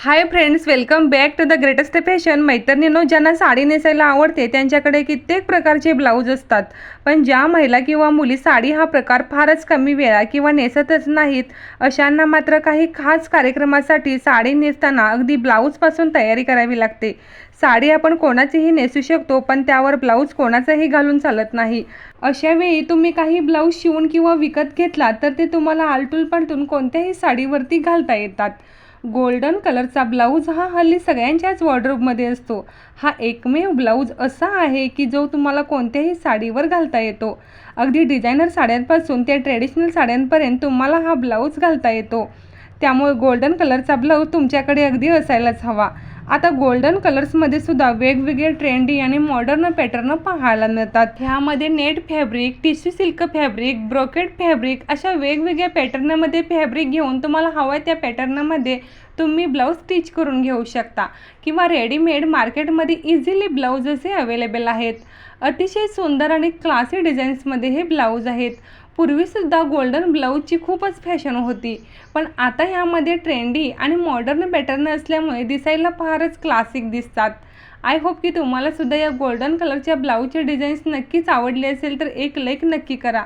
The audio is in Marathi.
Hi friends welcome back to the greatest fashion मैत्रिणींनो ज्यांना साडी नेसायला आवडते त्यांच्याकडे कित्येक प्रकारचे ब्लाऊज असतात. पण ज्या महिला किंवा मुली साडी हा प्रकार फारच कमी वेळा किंवा नेसतच नाहीत अशांना मात्र काही खास कार्यक्रमासाठी साडी नेसताना अगदी ब्लाऊजपासून तयारी करावी लागते. साडी आपण कोणाचीही नेसू शकतो पण त्यावर ब्लाऊज कोणाचाही घालून चालत नाही. अशावेळी तुम्ही काही ब्लाऊज शिवून किंवा विकत घेतला तर ते तुम्हाला आलटून कोणत्याही साडीवरती घालता येतात. गोल्डन कलरचा ब्लाऊज हा हल्ली सगळ्यांच्याच वॉर्डरोबमध्ये असतो. हा एकमेव ब्लाऊज असा आहे की जो तुम्हाला कोणत्याही साडीवर घालता येतो. अगदी डिझायनर साड्यांपासून ते ट्रेडिशनल साड्यांपर्यंत तुम्हाला हा ब्लाऊज घालता येतो. त्यामुळे गोल्डन कलरचा ब्लाऊज तुमच्याकडे अगदी असायलाच हवा. आता गोल्डन कलर्समध्ये सुद्धा वेगवेगळे ट्रेंडी आणि मॉडर्न पॅटर्न पाहायला मिळतात. ह्यामध्ये net fabric tissue silk fabric brocade fabric अशा वेगवेगळ्या पॅटर्नमध्ये फॅब्रिक घेऊन तुम्हाला हवं त्या पॅटर्नमध्ये तुम्ही ब्लाऊज स्टिच करून घेऊ शकता किंवा रेडीमेड मार्केटमध्ये इझिली ब्लाऊज असे अवेलेबल आहेत. अतिशय सुंदर आणि क्लासी डिझाईन्समध्ये हे ब्लाऊज आहेत. पूर्वीसुद्धा गोल्डन ब्लाऊजची खूपच फॅशन होती. पण आता ह्यामध्ये ट्रेंडी आणि मॉडर्न पॅटर्न असल्यामुळे दिसायला फारच क्लासिक दिसतात. आय होप की तुम्हालासुद्धा या गोल्डन कलरच्या ब्लाऊजचे डिझाईन्स नक्कीच आवडले असेल तर एक लाईक नक्की करा.